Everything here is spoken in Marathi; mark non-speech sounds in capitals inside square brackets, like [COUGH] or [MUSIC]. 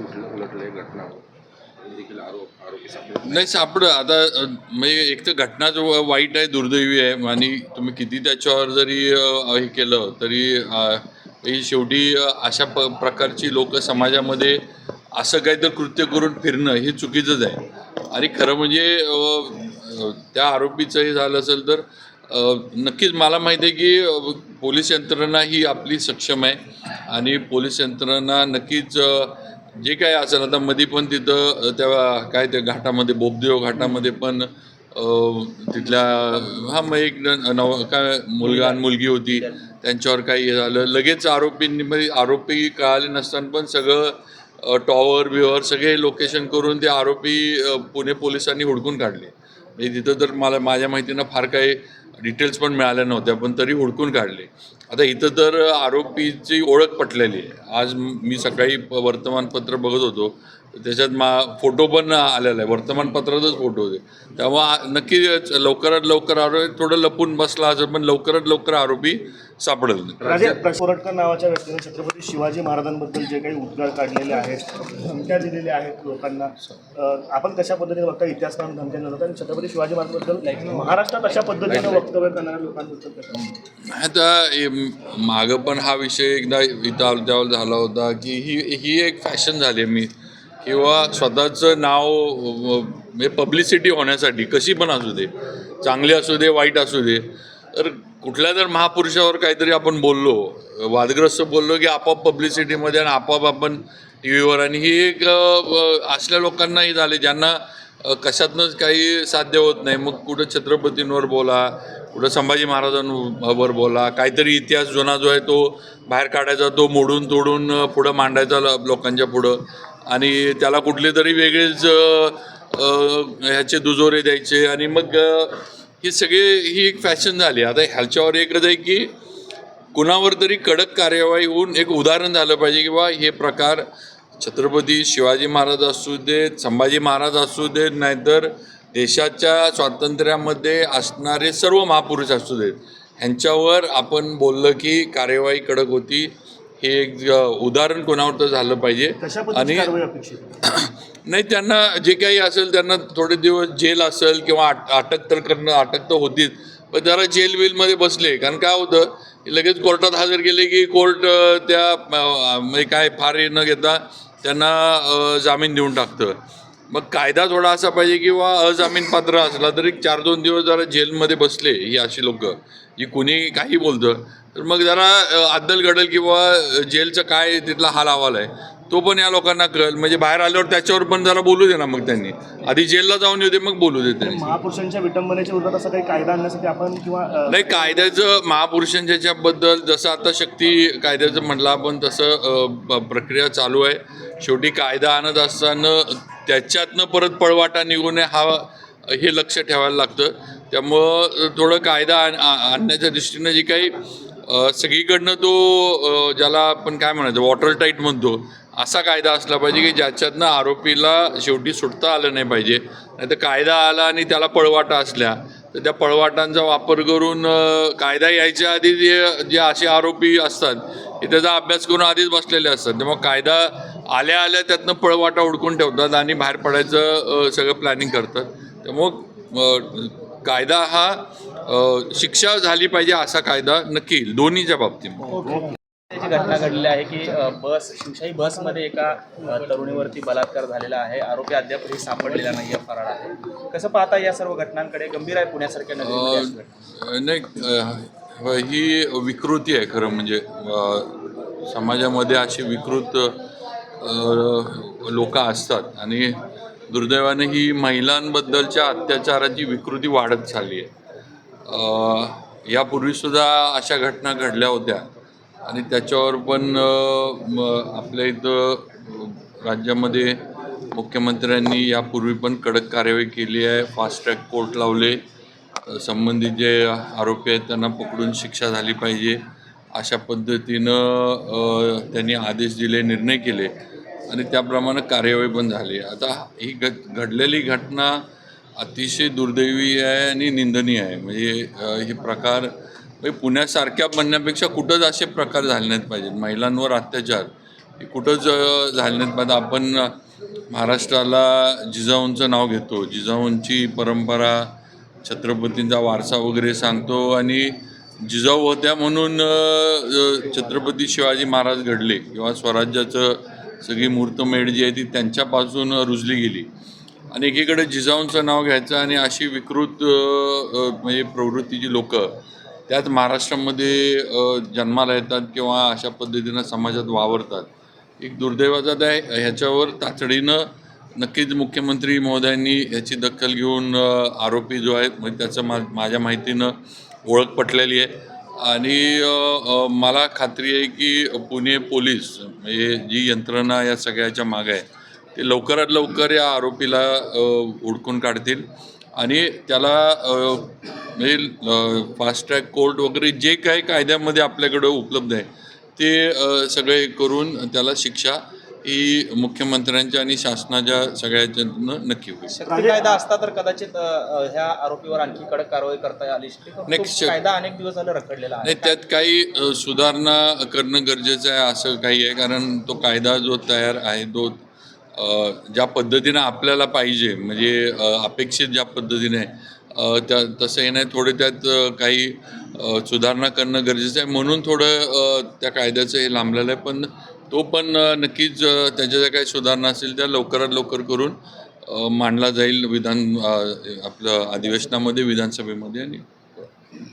इतिहास उलटले घटना देखील आरोप आरोपी सापडत नाही सापडं आता म्हणजे एक तर घटना जो वाईट आहे दुर्दैवी आहे आणि तुम्ही किती त्याच्यावर जरी हे केलं तरी ही शेवटी अशा प प्रकारची लोक समाजामध्ये असं काही तर कृत्य करून फिरणं हे चुकीचंच आहे. आणि खरं म्हणजे त्या आरोपीचं हे झालं असेल तर नक्कीच मला माहिती आहे की पोलीस यंत्रणा ही आपली सक्षम आहे. आणि पोलीस यंत्रणा नक्कीच जे काही असेल आता मध्ये पण तिथं अ, त्या काय ते घाटामध्ये बोबदेव घाटामध्ये पण तिथल्या हा मग एक नव काय मुलगा आणि मुलगी होती. त्यांच्यावर काही हे झालं. लगेच आरोपींनी म्हणजे आरोपी कळाले नसताना पण सगळं टॉवर बिवर सगळे लोकेशन करून ते आरोपी पुणे पोलिसांनी हुडकून काढले. म्हणजे तिथं तर मला माझ्या माहितीनं फार काही डिटेल्स पण मिळाल्या नव्हत्या पण तरी हुडकून काढले. आता इथं तर आरोपीची ओळख पटलेली आहे. आज मी सकाळी वर्तमानपत्र बघत होतो. त्याच्यात मा फोटो पण आलेला आहे. वर्तमानपत्रातच फोटो होते. आ- नक्की लवकरात लवकर आरोपी थोडं लपून बसला असेल पण लवकरात लवकर आरोपी सापडेल कोरटकर नावाच्या व्यक्तीने छत्रपती शिवाजी महाराजांबद्दल जे काही उद्गार काढलेले आहेत धमक्या दिलेल्या आहेत लोकांना आपण कशा पद्धतीने बघता इतिहास काढून धमक्या देतात आणि छत्रपती शिवाजी महाराजांबद्दल महाराष्ट्रात अशा पद्धतीने वक्तव्य करणाऱ्या लोकांबद्दल आता मागं पण हा विषय एकदा इथं त्यावर झाला होता की ही ही एक फॅशन झाली आहे मी. किंवा स्वतःचं नाव म्हणजे पब्लिसिटी होण्यासाठी कशी पण असू दे चांगली असू दे वाईट असू दे तर कुठल्या जर महापुरुषावर काहीतरी आपण बोललो वादग्रस्त बोललो की आपोआप पब्लिसिटीमध्ये आणि आपोआप आपण टी व्हीवर आणि ही एक असल्या लोकांनाही झाले ज्यांना कशातनंच काही साध्य होत नाही. मग कुठं छत्रपतींवर बोला कुठं संभाजी महाराजांवर बोला काहीतरी इतिहास जुना जो आहे तो बाहेर काढायचा तो मोडून तोडून पुढं मांडायचा लोकांच्या पुढं. आणि त्याला कुठले तरी वेगळेच ह्याचे दुजोरे द्यायचे. आणि मग हे ही सगळी ही एक फॅशन झाली. आता ह्याच्यावर एकच आहे की कुणावर तरी कडक कार्यवाही होऊन एक उदाहरण झालं पाहिजे की बा हे प्रकार छत्रपती शिवाजी महाराज असू देत संभाजी महाराज असू देत नाहीतर देशाच्या स्वातंत्र्यामध्ये असणारे सर्व महापुरुष असू देत. ह्यांच्यावर आपण बोललं की कार्यवाही कडक होती. हे एक उदाहरण कोणावर तर झालं पाहिजे. आणि? [CLEARS THROAT] नाही त्यांना जे काही असेल त्यांना थोडे दिवस जेल असेल किंवा अट अटक तर करणं अटक तर होतीच. पण जरा जेल बिलमध्ये बसले. कारण काय होतं लगेच कोर्टात हजर केले की कोर्ट त्या म्हणजे काय फार न घेता त्यांना जामीन देऊन टाकतं. मग कायदा थोडा असा पाहिजे किंवा अजामीन पात्र असला तरी चार दोन दिवस जरा जेलमध्ये बसले ही अशी लोक जी कुणी काही बोलतं. तर मग जरा अद्दल घडल किंवा जेलचं काय तिथला हाल अहवाल आहे तो पण या लोकांना कळेल. म्हणजे बाहेर आल्यावर त्याच्यावर पण जरा बोलू दे ना मग त्यांनी. आधी जेलला जाऊन येऊ दे मग बोलू दे त्यांनी. महापुरुषांच्या विटंबनेच्या विरोधात असं काही कायदा आणण्यासाठी आपण किंवा नाही कायद्याचं महापुरुषांच्या ह्याच्याबद्दल जसं आता शक्ती कायद्याचं म्हटलं आपण तसं प्रक्रिया चालू आहे. शेवटी कायदा आणत असताना त्याच्यातनं परत पळवाटा निघू नये हा हे लक्ष ठेवायला लागतं. त्यामुळं थोडं कायदा आणण्याच्या दृष्टीनं जी काही सगळीकडनं तो ज्याला आपण काय म्हणायचं वॉटर टाईट म्हणतो असा कायदा असला पाहिजे की ज्याच्यातनं आरोपीला शेवटी सुटता आलं नाही पाहिजे. नाही तर कायदा आला आणि त्याला पळवाटा असल्या तर त्या पळवाटांचा वापर करून कायदा यायच्या आधी जे जे असे आरोपी असतात ते त्याचा अभ्यास करून आधीच बसलेले असतात. त्यामुळे कायदा आल्या आल्या त्यातनं पळवाटा उडकून ठेवतात आणि बाहेर पडायचं सगळं प्लॅनिंग करतात. त्यामुळं कायदा हा शिक्षा झाली पाहिजे असा कायदा नक्की दोन्हीच्या बाबतीत. घटना घडलेली आहे की बस शिवशाही बसमध्ये एका तरुणीवरती बलात्कार झालेला आहे. आरोपी अद्यापही सापडलेला नाही आहे फरार आहे. कसं पाहता या सर्व घटनांकडे? गंभीर आहे पुण्यासारख्या नाही ही विकृती आहे खरं म्हणजे. समाजामध्ये अशी विकृत लोक असतात आणि दुर्दैवाने ही महिलांबद्दलच्या अत्याचाराची विकृती वाढत चालली आहे. यापूर्वीसुद्धा अशा घटना घडल्या होत्या. आणि त्याच्यावर पण आपल्या इथं राज्यामध्ये मुख्यमंत्र्यांनी यापूर्वी पण कडक कार्यवाही केली आहे. फास्ट ट्रॅक कोर्ट लावले. संबंधित जे आरोपी आहेत त्यांना पकडून शिक्षा झाली पाहिजे. अशा पद्धतीनं त्यांनी आदेश दिले निर्णय केले आणि त्याप्रमाणे कार्यवाही पण झाली. आता ही घ घडलेली घटना अतिशय दुर्दैवी आहे आणि निंदनीय आहे. म्हणजे हे प्रकार म्हणजे पुण्यासारख्या म्हणण्यापेक्षा कुठंच असे प्रकार झाले नाहीत पाहिजेत. महिलांवर अत्याचार. हे कुठंच झाले नाहीत. पाहिजे आपण महाराष्ट्राला जिजाऊंचं नाव घेतो. जिजाऊंची परंपरा छत्रपतींचा वारसा वगैरे सांगतो आणि जिजाऊ होत्या म्हणून छत्रपती शिवाजी महाराज घडले किंवा स्वराज्याचं सगळी मूर्तमेढ जी आहे ती त्यांच्यापासून रुजली गेली. आणि एकीकडे जिजाऊंचं नाव घ्यायचं आणि अशी विकृत म्हणजे प्रवृत्तीची लोकं त्यात महाराष्ट्रामध्ये जन्माला येतात किंवा अशा पद्धतीनं समाजात वावरतात. एक दुर्दैवाचा आहे ह्याच्यावर तातडीनं नक्कीच मुख्यमंत्री महोदयांनी ह्याची दखल घेऊन आरोपी जो आहे म्हणजे त्याचं मा माझ्या माहितीनं ओळख पटलेली आहे. आणि मला खात्री आहे की पुणे पोलीस म्हणजे जी यंत्रणा या सगळ्याच्या मागे आहे ते लवकरात लवकर या आरोपीला हुडकून काढतील. आणि त्याला म्हणजे फास्ट ट्रॅक कोर्ट वगैरे जे काही कायद्यामध्ये आपल्याकडं उपलब्ध आहे ते सगळे करून त्याला शिक्षा ही मुख्यमंत्र्यांच्या आणि शासनाच्या सगळ्याच्यानं नक्की होईल. कायदा असता तर कदाचित ह्या आरोपीवर आणखी कडक कारवाई करता आली नाही, शक- कायदा अनेक दिवस झाले रखडलेला नाही त्यात काही सुधारणा करणं गरजेचं आहे असं काही आहे कारण तो कायदा जो तयार आहे तो ज्या पद्धतीनं आपल्याला पाहिजे म्हणजे अपेक्षित ज्या पद्धतीने आहे, त्या तसं हे नाही थोडे त्यात काही सुधारणा करणं गरजेचं आहे. म्हणून थोडं त्या कायद्याचं हे लांबलेलं आहे. पण तो पण नक्कीच त्याच्या ज्या काही सुधारणा असतील त्या लवकरात लवकर करून मांडला जाईल विधान आपलं अधिवेशनामध्ये विधानसभेमध्ये आणि